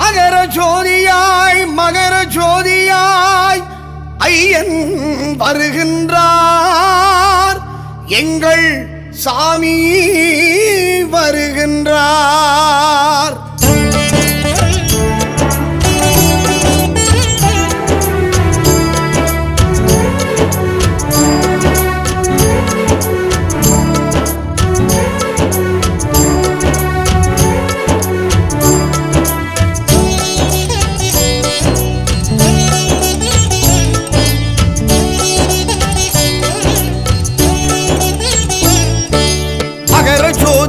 மகர ஜோதியாய் மகர ஜோதியாய் ஐயன் வருகின்றார். எங்கள் சாமி வருகின்றார்.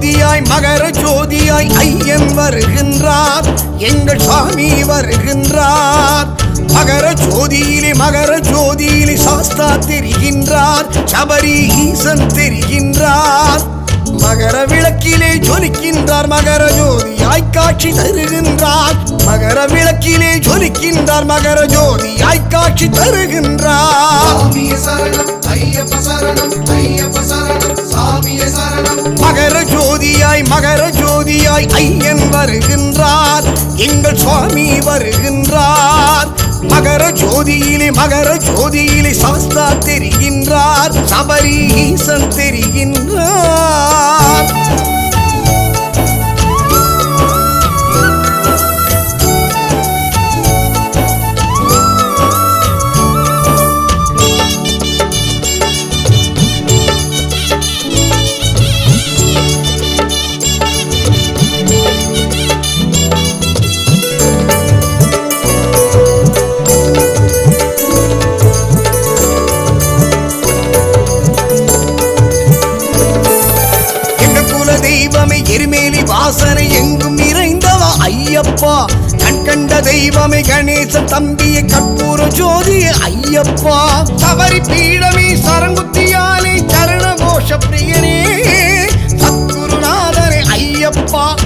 ஜோதியாய் மகர ஜோதியாய் ஐயன் வருகின்றார். எங்கள் சாமி வருகின்றார். மகர ஜோதியிலே மகர ஜோதியிலே சாஸ்தா தெரிகின்றார். சபரி ஈசன் தெரிகின்றார். மகர விளக்கிலே ஜொலிக்கின்றார் மகர ஜோதியாய் காட்சி தருகின்றார். மகர விளக்கிலே ஜொலிக்கின்றார் மகர ஜோதியாய் காட்சி தருகின்றார். மகர ஜோதியாய் மகர ஜோதியாய் ஐயன் வருகின்றார். எங்கள் சுவாமி வருகின்றார். மகர ஜோதியிலே மகர ஜோதியிலே சபரி ஈசன் தெரிகின்றார். கண்ட தெய்வமே கணேசன் தம்பிய கற்பூர ஜோதி ஐயப்பா. தவறி பீடமே சரங்குத்தியானே சரண கோஷ பிரியனே. சத்குருநாதனே ஐயப்பா.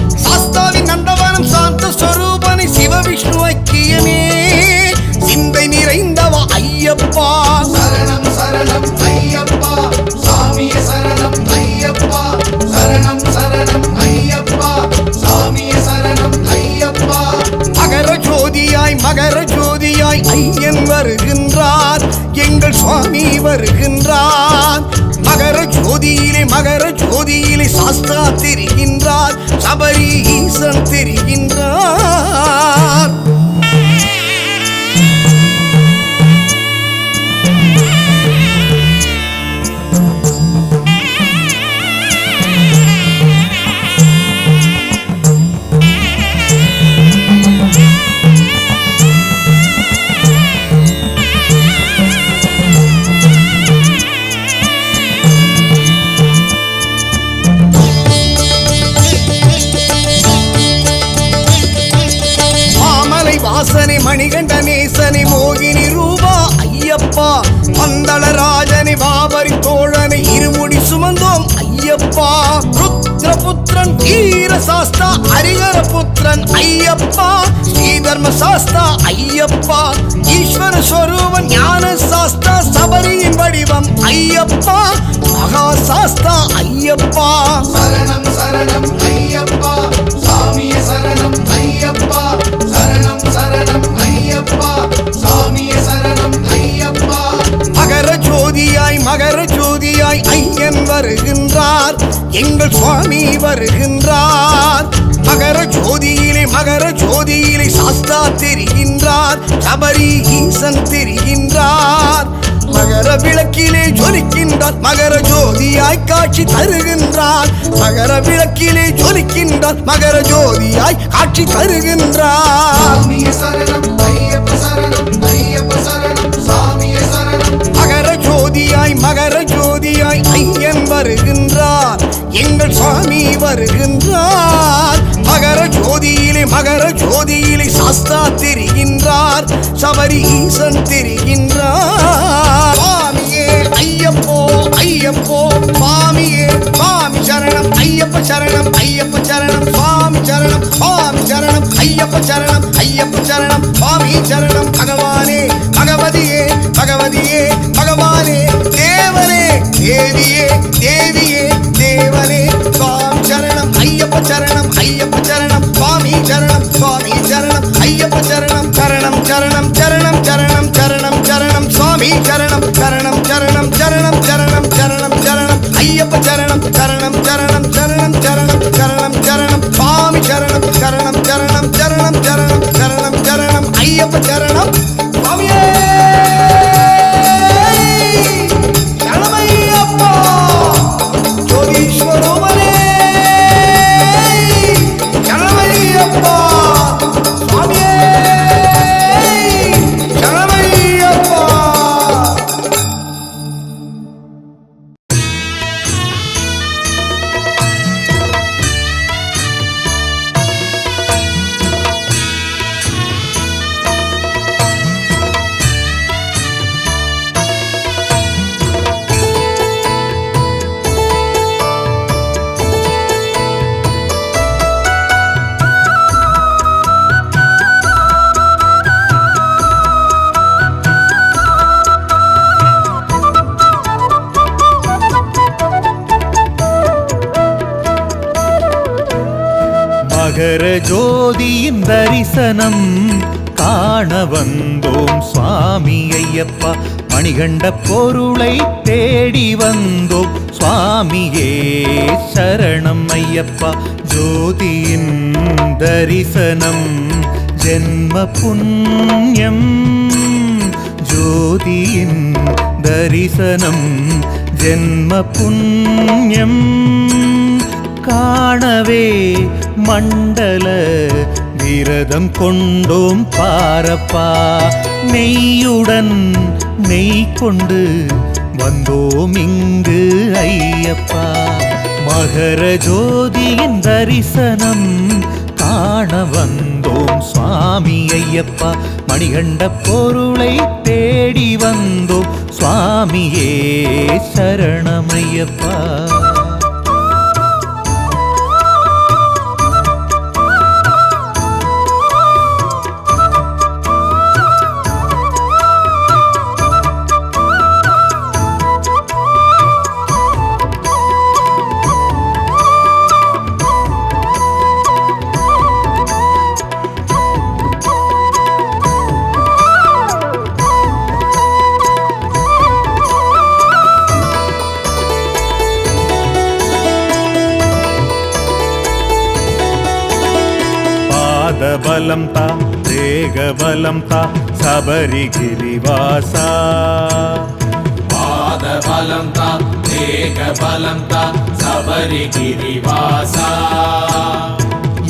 ஐயன் வருகின்றார் எங்கள் சுவாமி வருகின்றார். மகர ஜோதியிலே மகர ஜோதியிலே சாஸ்தா தெரிகின்றார் சபரி ஈசன் தெரிகின்றார். வாசனை மணிகண்ட நேசனை மோகினி ரூபா ஐயப்பா. பந்தளராஜனை பாபரி தோழனை இருமுடி சுமந்தோம் ஐயப்பா. ருத்ர புத்திரன் வீர சாஸ்தா ஹரிகர புத்திரன் ஐயப்பா. ஸ்ரீதர்ம சாஸ்தா ஐயப்பா. ஈஸ்வர ஸ்வரூபன் ஞான சாஸ்தா சபரியின் வடிவம் ஐயப்பா. மகா சாஸ்தா ஐயப்பா. சரணம் சரணம் ஐயப்பா. சாமிய சரணம் ஐயப்பா. வருகின்றார். எங்கள் சுவாமி வருகின்றார். மகர ஜோதியிலே மகர ஜோதியிலே சாஸ்தா தெரிகின்றார். சபரி ஈசன் தெரிகின்றார். மகர விளக்கிலே ஜொலிக்கின்றார். மகர ஜோதியாய் காட்சி தருகின்றார். மகர விளக்கிலே ஜொலிக்கின்றார். மகர ஜோதியாய் காட்சி தருகின்றார். மகர ஜோதியாய் மகர ஜோதியாய் ஐயன் வருகின்றார். எங்கள் சுவாமி வருகின்றார். மகர ஜோதியிலே மகர ஜோதியிலே சாஸ்தா தெரிகின்றார். சபரி ஈசன் தெரிகின்றார். சுவாமியே ஐயப்போ ஐயப்போ சுவாமியே சுவாமி சரணம் ஐயப்ப சரணம் ஐயப்ப சரணம் சுவாமி சரணம் சுவாமி சரணம் ஐயப்ப சரணம் ஐயப்ப மகர ஜோதியின் தரிசனம் காண வந்தோம். சுவாமி ஐயப்பா மணிகண்ட பொருளை தேடி வந்தோம். சுவாமியே சரணம் ஐயப்பா ஜோதியின் தரிசனம். ஜென்ம புண்ணியம் ஜோதியின் தரிசனம். ஜென்ம புண்ணியம். காணவே மண்டல விரதம் கொண்டோம் பாரப்பா. நெய்யுடன் நெய் கொண்டு வந்தோம் இங்கு ஐயப்பா. மகர ஜோதியின் தரிசனம் காண வந்தோம் சுவாமி ஐயப்பா. மணிகண்ட பொருளை தேடி வந்தோம் சுவாமியே சரணமையப்பா దేగ బలం తా శబరిగిరివాసా పాదబలం తా దేగబలం తా சபரிகிரிவாசா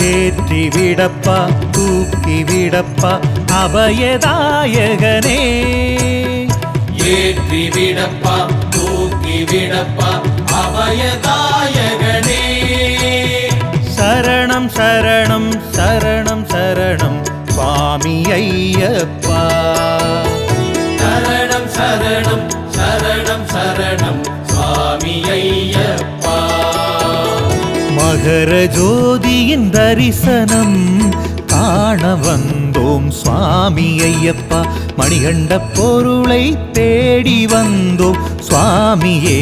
ஏற்றி விடப்பா தூக்கி விடப்பா அபயதாயகனே ஏற்றி விடப்பா தூக்கி விடப்பா அபயதாயகனே சரணம் சரணம் சரணம் சரணம் சுவாமி ஐயப்பா. சரணம் சரணம் சரணம் சரணம் சுவாமி ஐயப்பா. மகர ஜோதியின் தரிசனம் காண வந்தோம் சுவாமி ஐயப்பா. மணிகண்ட பொருளை தேடி வந்தோம் சுவாமியே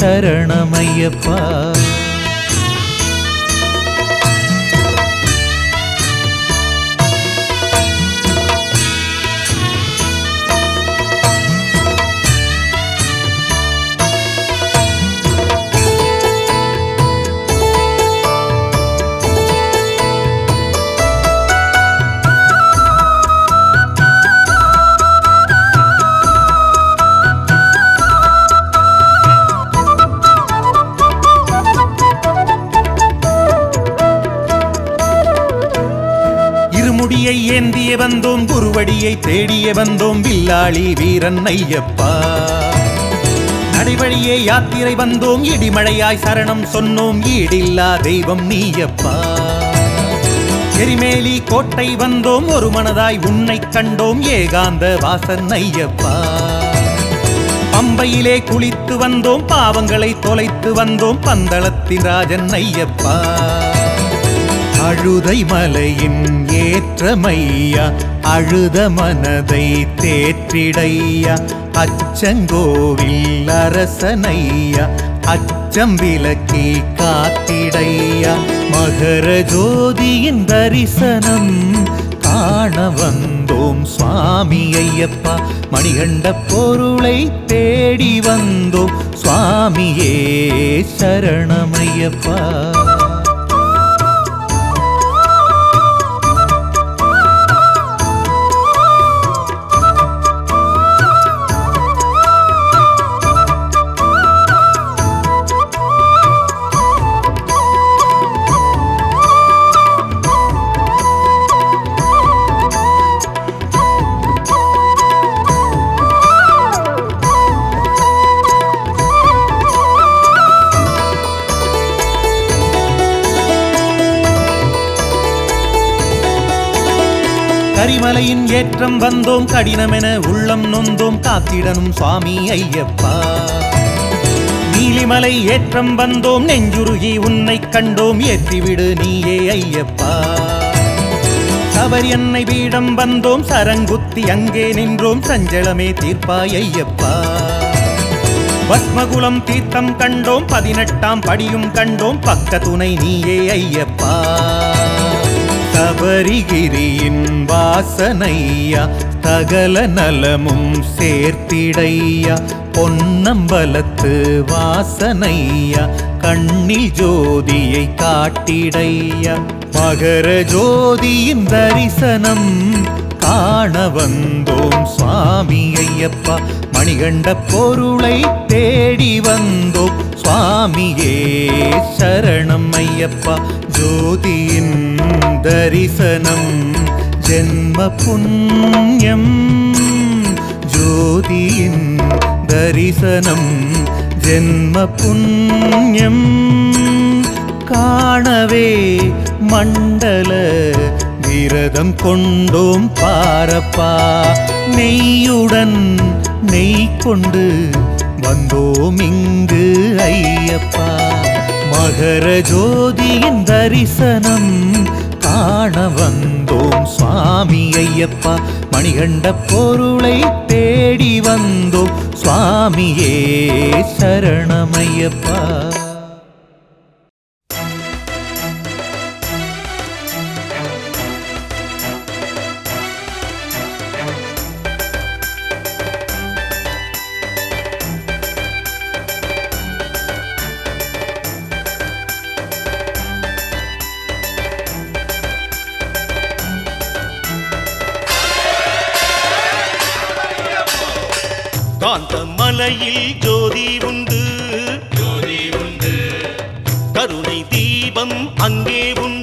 சரணமையப்பா வந்தோம் வில்லாளி வீரன் ஐயப்பா நடைவழியே யாத்திரை வந்தோம் இடிமழையாய் சரணம் சொன்னோம் ஈடில்லா தெய்வம் நீயப்பா. எரிமேலி கோட்டை வந்தோம் ஒரு மனதாய் உன்னை கண்டோம் ஏகாந்த வாசன் ஐயப்பா பம்பையிலே குளித்து வந்தோம் பாவங்களை தொலைத்து வந்தோம் பந்தளத்தின் ராஜன் ஐயப்பா அழுதை மலையின் ஏற்றமையா அழுத மனதை தேற்றிடையா. அச்சங்கோவில் அரசனையா. அச்சம் விலக்கி காத்திடையா. மகர ஜோதியின் தரிசனம் காண வந்தோம் சுவாமி ஐயப்பா மணிகண்ட பொருளை தேடி வந்தோம் சுவாமியே சரணமையப்பா. மலையின் ஏற்றம் வந்தோம் கடினமென உள்ளம் நொந்தோம் காத்திடனும் சுவாமி ஐயப்பா. நீலிமலை ஏற்றம் வந்தோம் நெஞ்சுருகி உன்னை கண்டோம் ஏற்றிவிடு நீயே ஐயப்பா. சபரி என்னை பீடம் வந்தோம் சரங்குத்தி அங்கே நின்றோம் சஞ்சலமே தீர்ப்பாய் ஐயப்பா. பத்மகுலம் தீர்த்தம் கண்டோம் பதினெட்டாம் படியும் கண்டோம் பக்க துணை நீயே ஐயப்பா. சபரிகிரியின் வாசனையா தகல நலமும் சேர்த்திடையா. பொன்னம்பலத்து வாசனையா கண்ணில் ஜோதியை காட்டிடையா. மகர ஜோதியின் தரிசனம் காண வந்தோம் சுவாமி ஐயப்பா மணிகண்ட பொருளை தேடி வந்தோம் சுவாமியே சரணம் ஐயப்பா. ஜோதியின் தரிசனம் ஜென்ம புண்ணியம் ஜோதியின் தரிசனம் ஜென்ம புண்ணியம் காணவே மண்டல விரதம் கொண்டோம் பாரப்பா. நெய்யுடன் நெய் கொண்டு வந்தோம் இங்கு ஐயப்பா. மகர ஜோதியின் தரிசனம் காண வந்தோம் சுவாமி ஐயப்பா. மணிகண்ட பொருளை தேடி வந்தோம் சுவாமியே சரணமையப்பா. காந்தமலையில் ஜோதி உண்டு. ஜோதி உண்டு. கருணை தீபம் அங்கே உண்டு.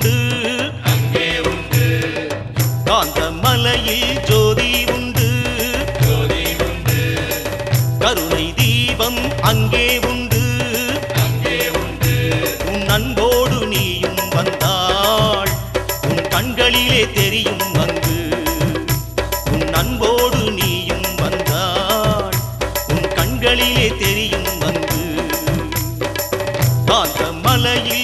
காந்தமலையில்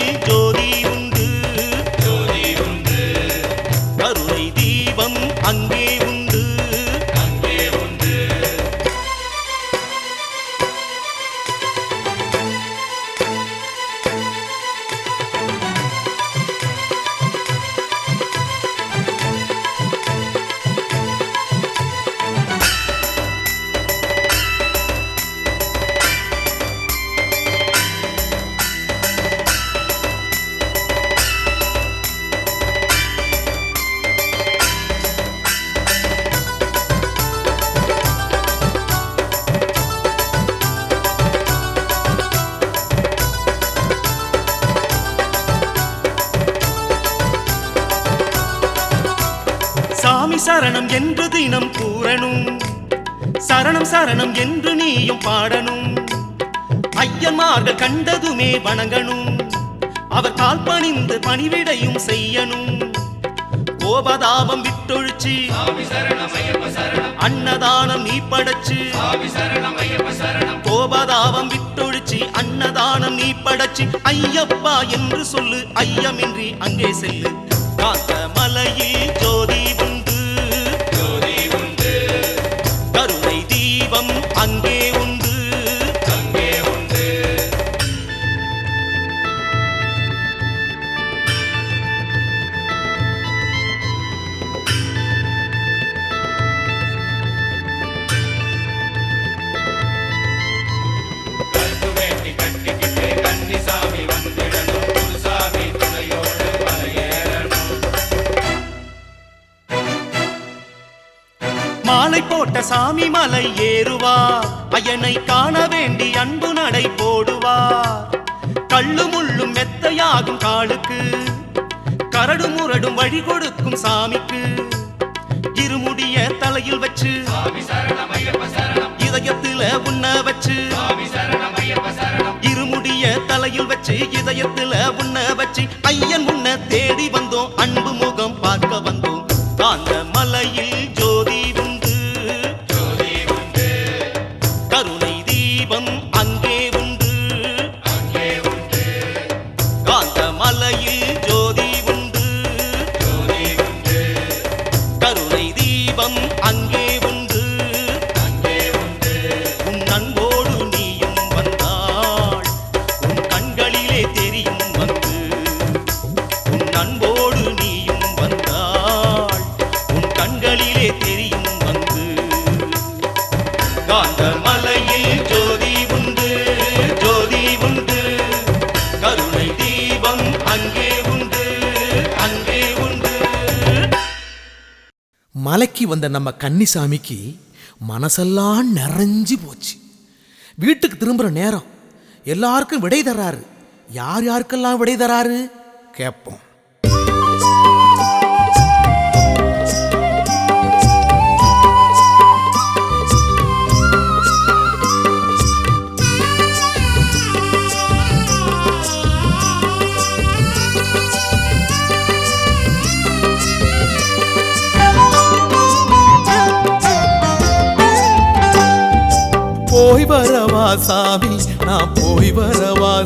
சரணம் என்று தினம் கூறணும். சரணம் சரணம் என்று நீயும் பாடணும். ஐயன்மார்கள் கண்டதுமே வணங்கணும். அவர் கால் பணிந்து பணிவிடையும் செய்யணும். கோபதாபம் விட்டொழிச்சு அன்னதானம் நீ படைச்சு கோபதாபம் விட்டொழிச்சு அன்னதானம் நீ படைச்சு ஐயப்பா என்று சொல்லு ஐயமின்றி அங்கே செல்லு. காத்த மலையே சாமி மலை ஏறுவார் ஐயனை காண வேண்டி அன்பு நடை போடுவார் கள்ளு முள்ளும் மெத்தையாகும் காலுக்கு. கரடு முரடும் வழி கொடுக்கும் சாமிக்கு. இருமுடிய தலையில் வச்சு. சுவாமி இதயத்துல உன்ன வச்சு. இருமுடிய தலையில் வச்சு இதயத்துல உன்ன வச்சு. ஐயன் உன்ன தேடி வந்தோம் அன்பு மலைக்கு வந்த நம்ம கன்னிசாமிக்கு மனசெல்லாம் நிறைஞ்சு போச்சு. வீட்டுக்கு திரும்புகிற நேரம். எல்லாருக்கும் விடை தராரு. யார் யாருக்கெல்லாம் விடை தராரு? கேட்போம்.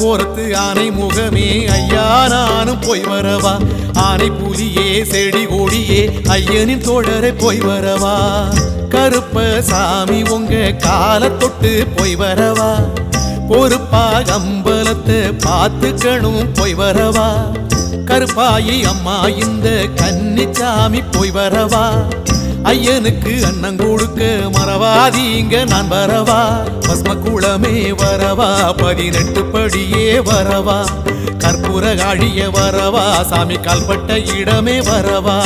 ஓரத்து ஆனை முகமே. ஐயா நானும் போய் வரவா? ஆனை புலியே செடி கொடியே ஐயனின் தோழரை போய் வரவா? கருப்ப சாமி உங்க கால தொட்டு போய் வரவா? பொறுப்பா அம்பலத்தை பார்த்துக்கணும் போய் வரவா? கருப்பாயி அம்மா இந்த கன்னிச்சாமி போய் வரவா? ஐயனுக்கு அண்ணன் கொடுக்க மறவாதீங்க நான் வரவா? பஸ்ம குளமே வரவா? பதினெட்டு படியே வரவா? கற்பூர காழிய வரவா? சாமி கால்பட்ட இடமே வரவா?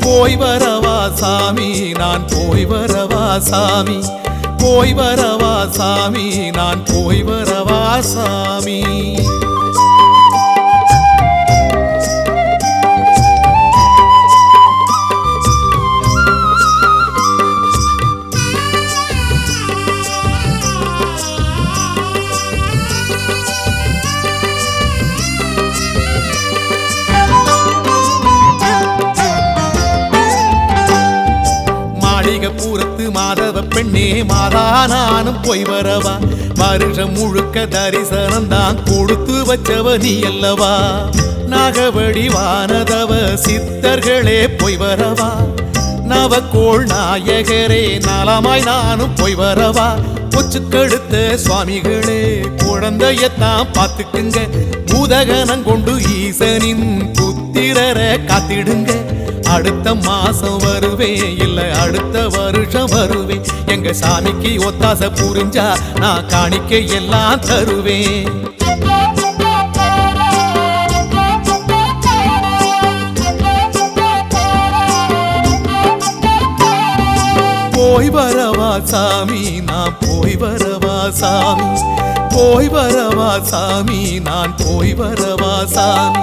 போய் வரவா சாமி நான் போய் வரவா சாமி? போய் வரவா சாமி? நான் போய் வரவா சாமி? பெண்ணே மாதா நானும் போய் வரவா? வருஷம் முழுக்க தரிசனம் தான் கொடுத்து வச்சவ நீ அல்லவா? நாகவடி வானதவ சித்தர்களே போய் வரவா? நவக்கோள் நாயகரே நலமாய் நானும் போய் வரவா? கொச்சு கழுத்த சுவாமிகளே குழந்தையத்தான் பார்த்துக்குங்க. பூதகனம் கொண்டு ஈசனின் புத்திரரை காத்திடுங்க. அடுத்த மாசம் வருவேன் இல்ல அடுத்த வருஷம் வருவேன். எங்க சாமிக்கு ஒத்தாசை புரிஞ்சா நான் காணிக்கை எல்லாம் தருவேன். போய் வரவா சாமி நான் போய் வரவா சாமி. போய் வரவா சாமி நான் போய் வரவா சாமி.